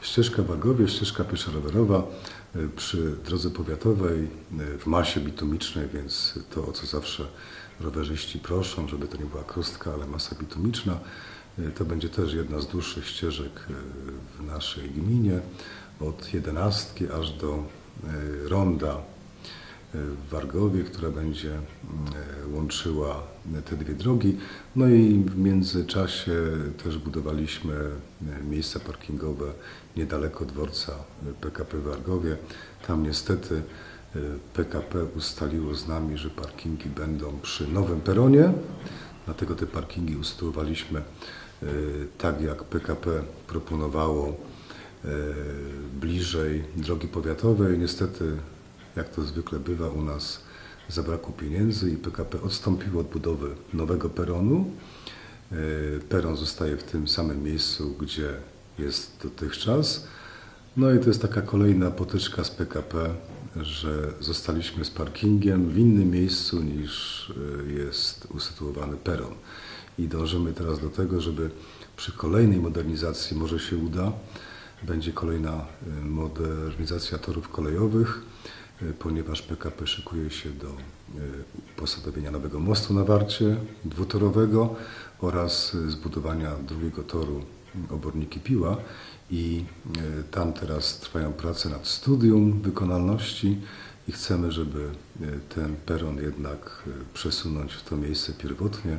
Ścieżka Wagowie, ścieżka pieszo-rowerowa y, przy drodze powiatowej y, w masie bitumicznej, więc to o co zawsze rowerzyści proszą, żeby to nie była krustka, ale masa bitumiczna. Y, To będzie też jedna z dłuższych ścieżek w naszej gminie, od jedenastki aż do ronda w Wargowie, która będzie e, łączyła te dwie drogi. No i w międzyczasie też budowaliśmy e, miejsca parkingowe niedaleko dworca PKP w Wargowie. Tam niestety e, PKP ustaliło z nami, że parkingi będą przy nowym peronie, dlatego te parkingi usytuowaliśmy e, tak jak PKP proponowało e, bliżej drogi powiatowej. Niestety, jak to zwykle bywa u nas, zabrakło pieniędzy i PKP odstąpiło od budowy nowego peronu. E, Peron zostaje w tym samym miejscu, gdzie jest dotychczas. No i to jest taka kolejna potyczka z PKP, że zostaliśmy z parkingiem w innym miejscu niż e, jest usytuowany peron. I dążymy teraz do tego, żeby przy kolejnej modernizacji, może się uda, będzie kolejna e, modernizacja torów kolejowych, ponieważ PKP szykuje się do e, posadowienia nowego mostu na Warcie dwutorowego oraz e, zbudowania drugiego toru oborniki Piła i e, tam teraz trwają prace nad studium wykonalności i chcemy, żeby e, ten peron jednak e, przesunąć w to miejsce pierwotnie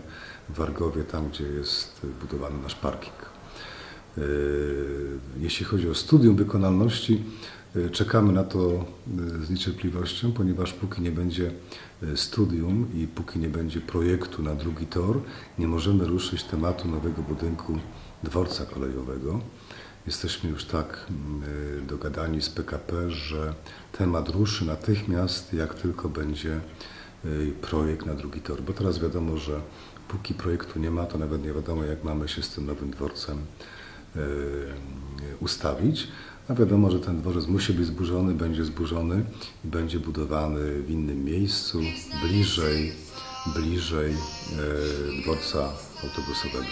w Wargowie, tam gdzie jest e, budowany nasz parking. E, Jeśli chodzi o studium wykonalności, e, czekamy na to e, z niecierpliwością, ponieważ póki nie będzie e, studium i póki nie będzie projektu na drugi tor, nie możemy ruszyć tematu nowego budynku dworca kolejowego. Jesteśmy już tak mm, e, dogadani z PKP, że temat ruszy natychmiast, jak tylko będzie e, projekt na drugi tor. Bo teraz wiadomo, że póki projektu nie ma, to nawet nie wiadomo, jak mamy się z tym nowym dworcem e, ustawić. A wiadomo, że ten dworzec musi być zburzony, będzie zburzony i będzie budowany w innym miejscu, bliżej, bliżej e, dworca autobusowego.